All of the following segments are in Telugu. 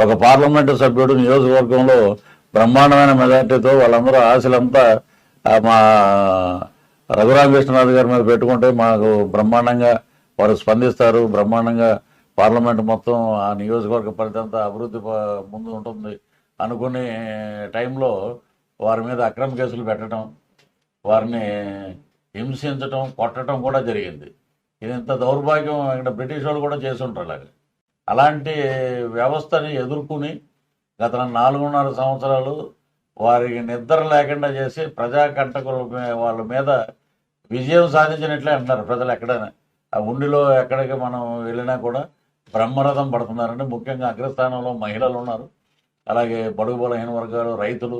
ఒక పార్లమెంటు సభ్యుడు నియోజకవర్గంలో బ్రహ్మాండమైన మెజార్టీతో వాళ్ళందరూ ఆశలంతా మా రఘురామకృష్ణనాథ్ గారి మీద పెట్టుకుంటే మాకు బ్రహ్మాండంగా వారు స్పందిస్తారు. బ్రహ్మాండంగా పార్లమెంట్ మొత్తం ఆ నియోజకవర్గ ఫలితం అభివృద్ధి ప- ముందు ఉంటుంది అనుకునే టైంలో వారి మీద అక్రమ కేసులు పెట్టడం వారిని హింసించటం కొట్టడం కూడా జరిగింది. ఇది ఇంత దౌర్భాగ్యం ఇక్కడ బ్రిటిష్ వాళ్ళు కూడా చేసి ఉంటారు అలాగే. అలాంటి వ్యవస్థని ఎదుర్కొని గత నాలుగున్నర సంవత్సరాలు వారికి నిద్ర లేకుండా చేసి ప్రజా కంటకుల వాళ్ళ మీద విజయం సాధించినట్లే అంటున్నారు ప్రజలు ఎక్కడైనా. ఆ ఉండిలో ఎక్కడికి మనం వెళ్ళినా కూడా బ్రహ్మరథం పడుతున్నారండి. ముఖ్యంగా అగ్రస్థానంలో మహిళలు ఉన్నారు. అలాగే బడుగు బలహీన వర్గాలు రైతులు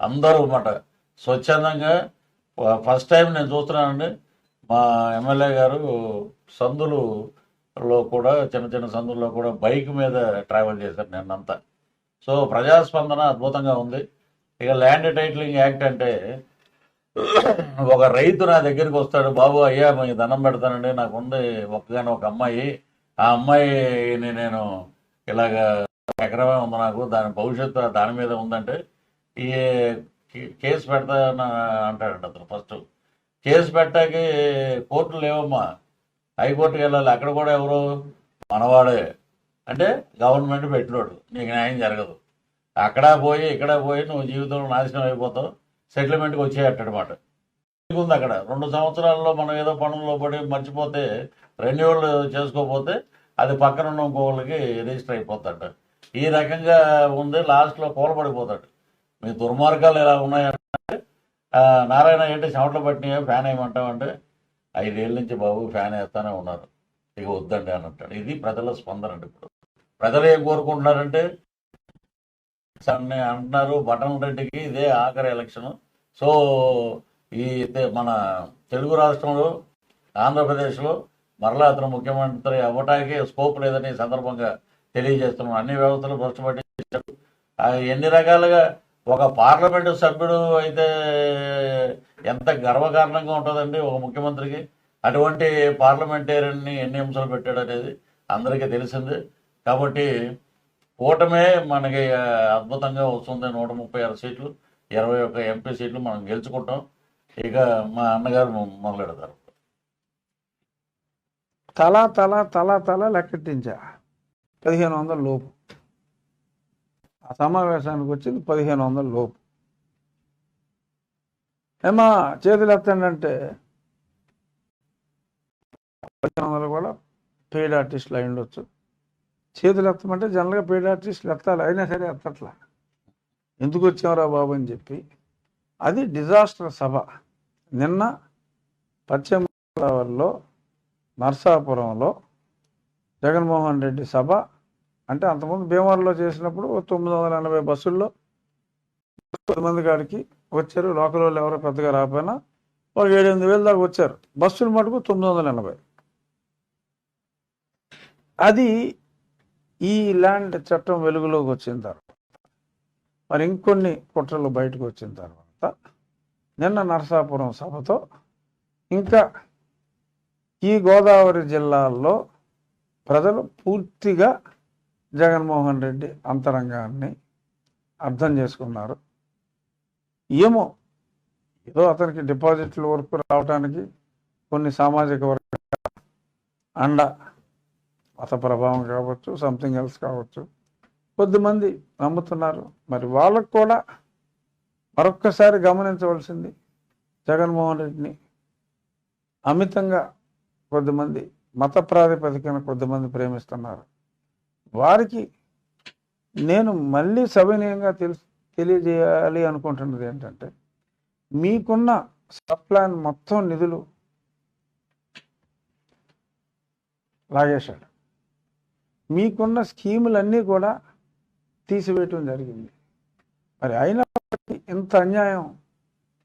అందరూ అన్నమాట. స్వచ్ఛందంగా ఫస్ట్ టైం నేను చూస్తున్నానండి. మా ఎమ్మెల్యే గారు లో కూడా చిన్న చిన్న సందుల్లో కూడా బైక్ మీద ట్రావెల్ చేశారు నిన్నంతా. సో ప్రజాస్పందన అద్భుతంగా ఉంది. ఇక ల్యాండ్ టైటిలింగ్ యాక్ట్ అంటే ఒక రైతు నా దగ్గరికి వస్తాడు బాబు అయ్యా మీకు దండం పెడతానండి. నాకు ఉంది ఒక్కగానే ఒక అమ్మాయి. ఆ అమ్మాయిని నేను ఇలాగ ఎకరమే ఉంది నాకు. దాని భవిష్యత్తు దాని మీద ఉందంటే ఈ కేసు పెడతా అంటాడంట అతను ఫస్ట్. కేసు పెట్టాకి కోర్టులు లేవమ్మా. హైకోర్టుకి వెళ్ళాలి. అక్కడ కూడా ఎవరు మనవాడే. అంటే గవర్నమెంట్ పెట్టినోడు. నీకు న్యాయం జరగదు. అక్కడ పోయి ఇక్కడ పోయి నువ్వు జీవితంలో నాశనం అయిపోతావు. సెటిల్మెంట్కి వచ్చేయట్టమాట ఉంది అక్కడ. రెండు సంవత్సరాల్లో మనం ఏదో పనుల్లో పడి మర్చిపోతే రెన్యువల్ చేసుకోకపోతే అది పక్కన ఉన్న ఇంకోళ్ళకి రిజిస్టర్ అయిపోతాడు ఈ రకంగా ఉంది. లాస్ట్లో కూలబడిపోతాడు మీ దుర్మార్గాలు ఎలా ఉన్నాయంటే నారాయణ ఏంటి చెమటలు పట్టినాయో ఫ్యాన్ ఏమంటామంటే ఐదేళ్ళ నుంచి బాబు ఫ్యాన్ వేస్తానే ఉన్నారు. ఇక వద్దండి అని అంటాడు. ఇది ప్రజల స్పందన అండి ఇప్పుడు. ప్రజలు ఏం కోరుకుంటున్నారంటే అన్ని అంటున్నారు బటన్ రెడ్డికి ఇదే ఆఖరి ఎలక్షన్. సో ఈ మన తెలుగు రాష్ట్రంలో ఆంధ్రప్రదేశ్లో మరలా అతను ముఖ్యమంత్రి అవ్వటానికి స్కోప్ లేదని సందర్భంగా తెలియజేస్తున్నాం. అన్ని వ్యవస్థలు భ్రష్టపట్టి ఆ ఎన్ని రకాలుగా ఒక పార్లమెంటు సభ్యుడు అయితే ఎంత గర్వకారణంగా ఉంటుందండి ఒక ముఖ్యమంత్రికి? అటువంటి పార్లమెంటేరియన్ని ఎన్ని అంశాలు పెట్టాడు అనేది అందరికీ తెలిసింది. కాబట్టి కూటమే మనకి అద్భుతంగా వస్తుంది. నూట ముప్పై ఆరు సీట్లు ఇరవై ఒక్క ఎంపీ సీట్లు మనం గెలుచుకుంటాం. ఇక మా అన్నగారు మొదలెడతారు. తల తల తల తల లెక్కెట్టించా పదిహేను వందల లోపు. సమావేశానికి వచ్చింది పదిహేను వందల లోపు. ఏమా చేతులు ఎత్తండి పదిహేను వందలు కూడా పెయిడ్ ఆర్టిస్టులు అయి ఉండొచ్చు చేతులు ఎత్తమంటే జనరల్గా పెయిడ్ ఆర్టిస్టులు ఎత్తాలి అయినా సరే ఎత్తట్లా. ఎందుకు వచ్చావురా బాబు అని చెప్పి. అది డిజాస్టర్ సభ. నిన్న పశ్చిమ గోదావరిలో నర్సాపురంలో జగన్మోహన్ రెడ్డి సభ అంటే అంతకుముందు భీమవరంలో చేసినప్పుడు తొమ్మిది వందల ఎనభై బస్సుల్లో పది మంది కాడికి వచ్చారు. లోకల్ వాళ్ళు ఎవరో పెద్దగా రాకపోయినా ఒక ఏడు ఎనిమిది వేలు దాకా వచ్చారు. బస్సులు మటుకు తొమ్మిది వందల ఎనభై. అది ఈ ల్యాండ్ చట్టం వెలుగులోకి వచ్చిన తర్వాత మరి ఇంకొన్ని కుట్రలు బయటకు వచ్చిన తర్వాత నిన్న నరసాపురం సభతో ఇంకా ఈ గోదావరి జిల్లాల్లో ప్రజలు పూర్తిగా జగన్మోహన్ రెడ్డి అంతరంగాన్ని అర్థం చేసుకున్నారు. ఏమో ఏదో అతనికి డిపాజిట్ల వరకు రావడానికి కొన్ని సామాజిక వర్గ అండ మత ప్రభావం కావచ్చు సంథింగ్ ఎల్స్ కావచ్చు. కొద్దిమంది నమ్ముతున్నారు. మరి వాళ్ళకు కూడా మరొక్కసారి గమనించవలసింది జగన్మోహన్ రెడ్డిని. అమితంగా కొద్దిమంది మత ప్రాతిపదికన కొద్దిమంది ప్రేమిస్తున్నారు. వారికి నేను మళ్ళీ సవినయంగా తెలుసు తెలియజేయాలి అనుకుంటున్నది ఏంటంటే మీకున్న సబ్ ప్లాన్ మొత్తం నిధులు లాగేశాడు మీకున్న స్కీములన్నీ కూడా తీసివేయటం జరిగింది. మరి అయినప్పటికీ ఇంత అన్యాయం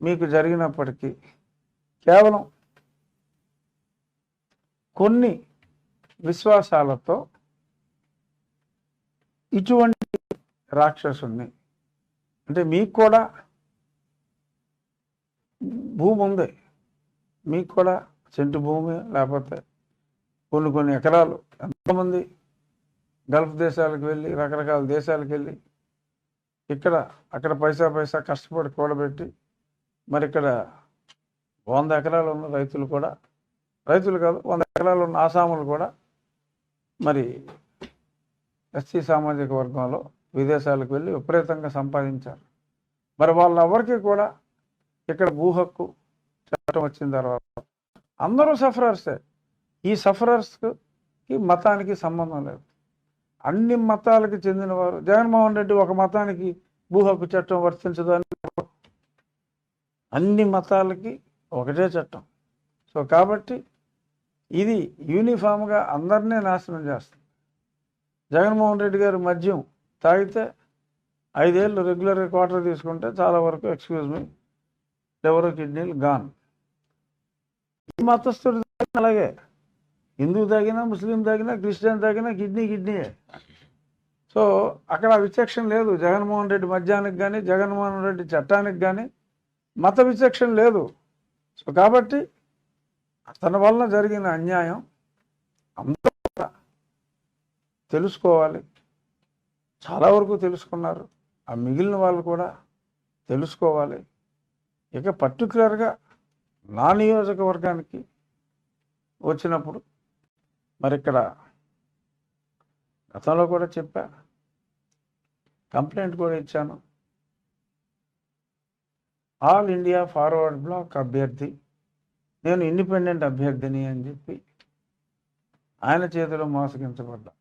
మీకు జరిగినప్పటికీ కేవలం కొన్ని విశ్వాసాలతో ఇటువంటి రాక్షసుని అంటే మీకు కూడా భూమి ఉంది. మీకు కూడా సెంటు భూమి లేకపోతే కొన్ని కొన్ని ఎకరాలు ఎంతమంది గల్ఫ్ దేశాలకు వెళ్ళి రకరకాల దేశాలకు వెళ్ళి ఇక్కడ అక్కడ పైసా పైసా కష్టపడి కూడబెట్టి మరి ఇక్కడ వంద ఎకరాలు ఉన్న రైతులు కూడా రైతులు కాదు వంద ఎకరాలు ఉన్న ఆసాములు కూడా మరి ఎస్సీ సామాజిక వర్గంలో విదేశాలకు వెళ్ళి విపరీతంగా సంపాదించారు. మరి వాళ్ళెవరికి కూడా ఇక్కడ భూ హక్కు చట్టం వచ్చిన తర్వాత అందరూ సఫరర్సే. ఈ సఫరర్స్కి మతానికి సంబంధం లేదు. అన్ని మతాలకు చెందినవారు. జగన్మోహన్ రెడ్డి ఒక మతానికి భూ హక్కు చట్టం వర్తించదు అని అన్ని మతాలకి ఒకటే చట్టం. సో కాబట్టి ఇది యూనిఫామ్గా అందరినీ నాశనం చేస్తుంది. జగన్మోహన్ రెడ్డి గారు మద్యం తాగితే ఐదేళ్ళు రెగ్యులర్గా క్వార్టర్ తీసుకుంటే చాలా వరకు ఎక్స్క్యూజ్ మీ లివర్ కిడ్నీలు గాన్. ఈ మతస్థుడు అలాగే. హిందూ తాగినా ముస్లిం తాగినా క్రిస్టియన్ తాగినా కిడ్నీ కిడ్నీయే సో అక్కడ విచక్షణ లేదు. జగన్మోహన్ రెడ్డి మద్యానికి కానీ జగన్మోహన్ రెడ్డి చట్టానికి కానీ మత విచక్షణ లేదు. సో కాబట్టి అతని వలన జరిగిన అన్యాయం అందరూ తెలుసుకోవాలి. చాలా వరకు తెలుసుకున్నారు. ఆ మిగిలిన వాళ్ళు కూడా తెలుసుకోవాలి. ఇక పర్టికులర్గా నా నియోజకవర్గానికి వచ్చినప్పుడు మరి ఇక్కడ గతంలో కూడా చెప్పా. కంప్లైంట్ కూడా ఇచ్చాను. ఆల్ ఇండియా ఫార్వర్డ్ బ్లాక్ అభ్యర్థి నేను ఇండిపెండెంట్ అభ్యర్థిని అని చెప్పి ఆయన చేతిలో మోసగించబడ్డా.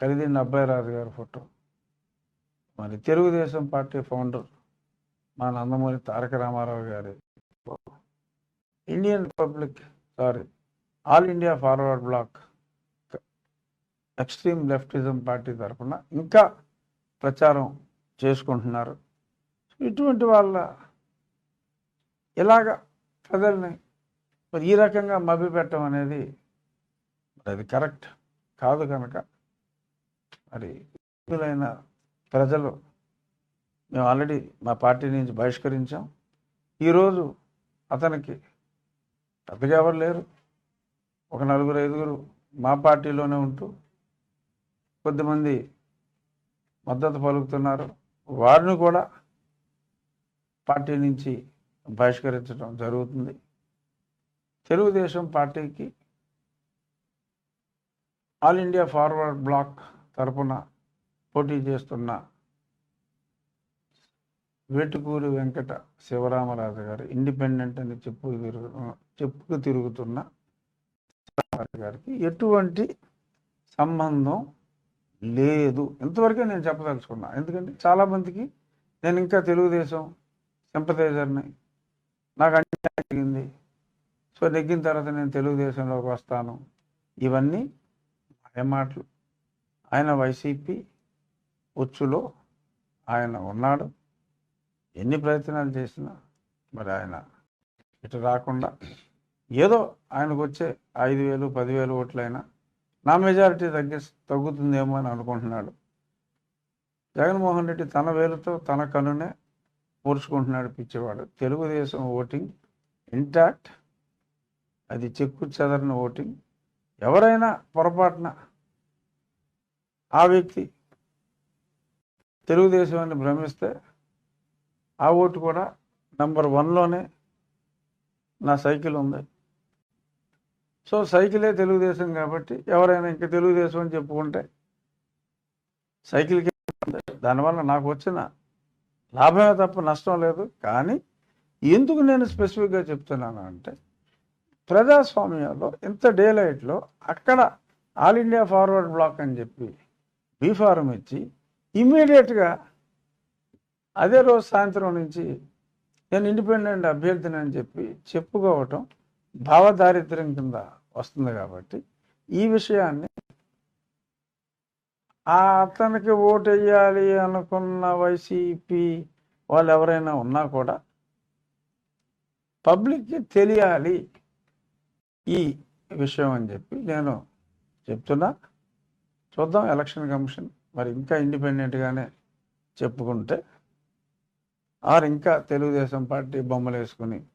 ఖరీదైన అబ్బాయి రాజు గారి ఫోటో. మరి తెలుగుదేశం పార్టీ ఫౌండర్ మా నందమూరి తారక రామారావు గారి Indian republic sorry all India forward bloc extreme leftism party తరఫున ఇంకా ప్రచారం చేసుకుంటున్నారు. ఇటువంటి వాళ్ళ ఇలాగ ప్రజల్ని మరి ఈ రకంగా మభ్యపెట్టడం అనేది అది కరెక్ట్ కాదు కనుక మరి విధులైన ప్రజలు మేము ఆల్రెడీ మా పార్టీ నుంచి బహిష్కరించాం. ఈరోజు అతనికి పెద్దగా ఎవరు లేరు. ఒక నలుగురు ఐదుగురు మా పార్టీలోనే ఉంటూ కొద్దిమంది మద్దతు పలుకుతున్నారు. వారిని కూడా పార్టీ నుంచి బహిష్కరించడం జరుగుతుంది. తెలుగుదేశం పార్టీకి ఆల్ ఇండియా ఫార్వర్డ్ బ్లాక్ తరపున పోటీ చేస్తున్న వేటుకూరి వెంకట శివరామరాజు గారు ఇండిపెండెంట్ అని చెప్పు చెప్పుకు తిరుగుతున్న గారికి ఎటువంటి సంబంధం లేదు. ఇంతవరకే నేను చెప్పదలుచుకున్నా. ఎందుకంటే చాలామందికి నేను ఇంకా తెలుగుదేశం సింపథైజర్ని నాకు అన్యాయం జరిగింది. సో నెగ్గిన తర్వాత నేను తెలుగుదేశంలోకి వస్తాను. ఇవన్నీ మాయ మాటలు. ఆయన వైసీపీ ఉచ్చులో ఆయన ఉన్నాడు. ఎన్ని ప్రయత్నాలు చేసినా మరి ఆయన ఇటు రాకుండా ఏదో ఆయనకు వచ్చే ఐదు వేలు పదివేలు ఓట్లైనా నా మెజారిటీ తగ్గి తగ్గుతుందేమో అని అనుకుంటున్నాడు. జగన్మోహన్ రెడ్డి తన వేలుతో తన కనునే పోర్చుకుంటున్నాడు పిచ్చివాడు. తెలుగుదేశం ఓటింగ్ ఇంటాక్ట్ అది చెక్కు చెదరిన ఓటింగ్. ఎవరైనా పొరపాటున ఆ వ్యక్తి తెలుగుదేశం అని భ్రమిస్తే ఆ ఓటు కూడా నంబర్ వన్లోనే నా సైకిల్ ఉంది. సో సైకిలే తెలుగుదేశం కాబట్టి ఎవరైనా ఇంకా తెలుగుదేశం అని చెప్పుకుంటే సైకిల్కి దానివల్ల నాకు వచ్చిన లాభమే తప్ప నష్టం లేదు. కానీ ఎందుకు నేను స్పెసిఫిక్గా చెప్తున్నాను అంటే ప్రజాస్వామ్యంలో ఇంత డేలైట్లో అక్కడ ఆల్ ఇండియా ఫార్వర్డ్ బ్లాక్ అని చెప్పి బీ ఫారం ఇచ్చి ఇమ్మీడియట్గా అదే రోజు సాయంత్రం నుంచి నేను ఇండిపెండెంట్ అభ్యర్థిని అని చెప్పి చెప్పుకోవటం భావదారిద్ర్యం కింద వస్తుంది కాబట్టి ఈ విషయాన్ని ఆ అతనికి ఓటు వేయాలి అనుకున్న వైసీపీ వాళ్ళు ఎవరైనా ఉన్నా కూడా పబ్లిక్కి తెలియాలి ఈ విషయం అని చెప్పి నేను చెప్తున్నా. చూద్దాం ఎలక్షన్ కమిషన్. మరి ఇంకా ఇండిపెండెంట్గానే చెప్పుకుంటే ఆర్ ఇంకా తెలుగుదేశం పార్టీ బొమ్మలు వేసుకుని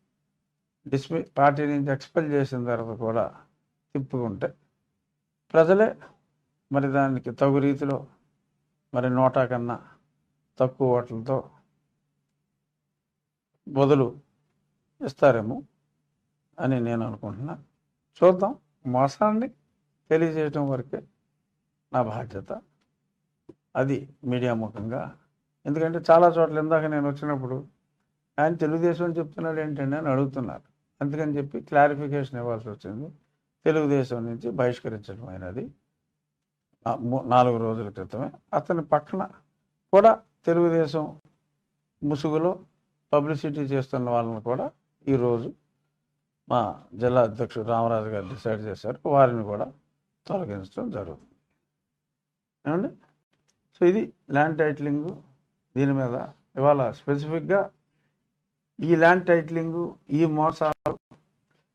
డిస్మి పార్టీ నుంచి ఎక్స్పెల్ చేసిన తర్వాత కూడా తిప్పుకుంటే ప్రజలే మరి దానికి తగు రీతిలో మరి నోటా కన్నా తక్కువ ఓట్లతో బదులు ఇస్తారేమో అని నేను అనుకుంటున్నా. చూద్దాం. మోసాన్ని తెలియజేయటం వరకే నా బాధ్యత. అది మీడియా ముఖంగా. ఎందుకంటే చాలా చోట్ల ఇందాక నేను వచ్చినప్పుడు ఆయన తెలుగుదేశం అని చెప్తున్నాడు ఏంటండి అని అడుగుతున్నారు. అందుకని చెప్పి క్లారిఫికేషన్ ఇవ్వాల్సి వచ్చింది. తెలుగుదేశం నుంచి బహిష్కరించడం అయినది. నాలుగు రోజుల క్రితమే. అతని పక్కన కూడా తెలుగుదేశం ముసుగులో పబ్లిసిటీ చేస్తున్న వాళ్ళని కూడా ఈరోజు మా జిల్లా అధ్యక్షుడు రామరాజు గారు డిసైడ్ చేశారు. వారిని కూడా తొలగించడం జరుగుతుంది. ఏమండి? సో ఇది ల్యాండ్ టైటిలింగ్ దీని మీద ఇవాళ స్పెసిఫిక్గా ఈ ల్యాండ్ టైటిలింగ్ ఈ మోసాలు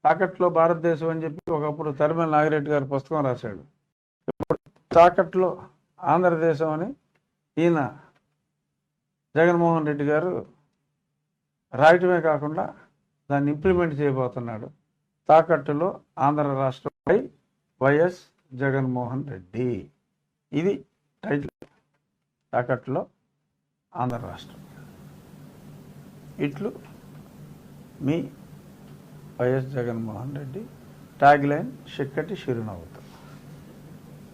తాకట్లో భారతదేశం అని చెప్పి ఒకప్పుడు తరిమల నాగిరెడ్డి గారు పుస్తకం రాశాడు. ఇప్పుడు తాకట్లో ఆంధ్రదేశం అని ఈయన జగన్మోహన్ రెడ్డి గారు రాయటమే కాకుండా దాన్ని ఇంప్లిమెంట్ చేయబోతున్నాడు. తాకట్టులో ఆంధ్ర రాష్ట్రంపై వైఎస్ జగన్మోహన్ రెడ్డి. ఇది టైటిల్ తాకట్టులో ఆంధ్ర రాష్ట్రం. ఇట్లు మీ YS Jaganmohan Reddy tag line చిక్కటి చిరునవ్వుతో